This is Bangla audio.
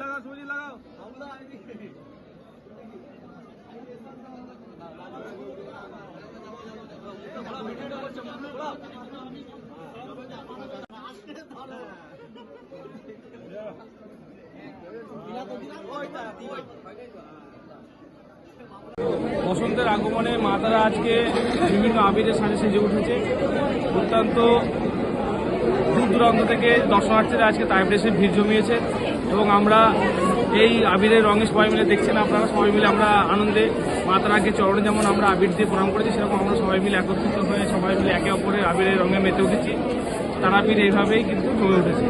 লাগাও লাগাও বসন্তের আগমনে মাতারা আজকে বিভিন্ন আবিরের সাথে সেজে উঠেছে। অত্যন্ত দূর দূরান্ত থেকে দর্শনার্থীরা আজকে তাইপে এসে ভিড় জমিয়েছে এবং আমরা এই আবিরের রঙে সবাই মিলে দেখছেন আপনারা, সবাই মিলে আমরা আনন্দে মাতার আগে চরণে যেমন আমরা আবির দিয়ে প্রণাম করেছি, সেরকম আমরা সবাই মিলে একত্রিত হয়ে, সবাই মিলে একে অপরের আবিরের রঙে মেতে উঠেছি। তারাপীঠ এইভাবেই কিন্তু জমে উঠেছে।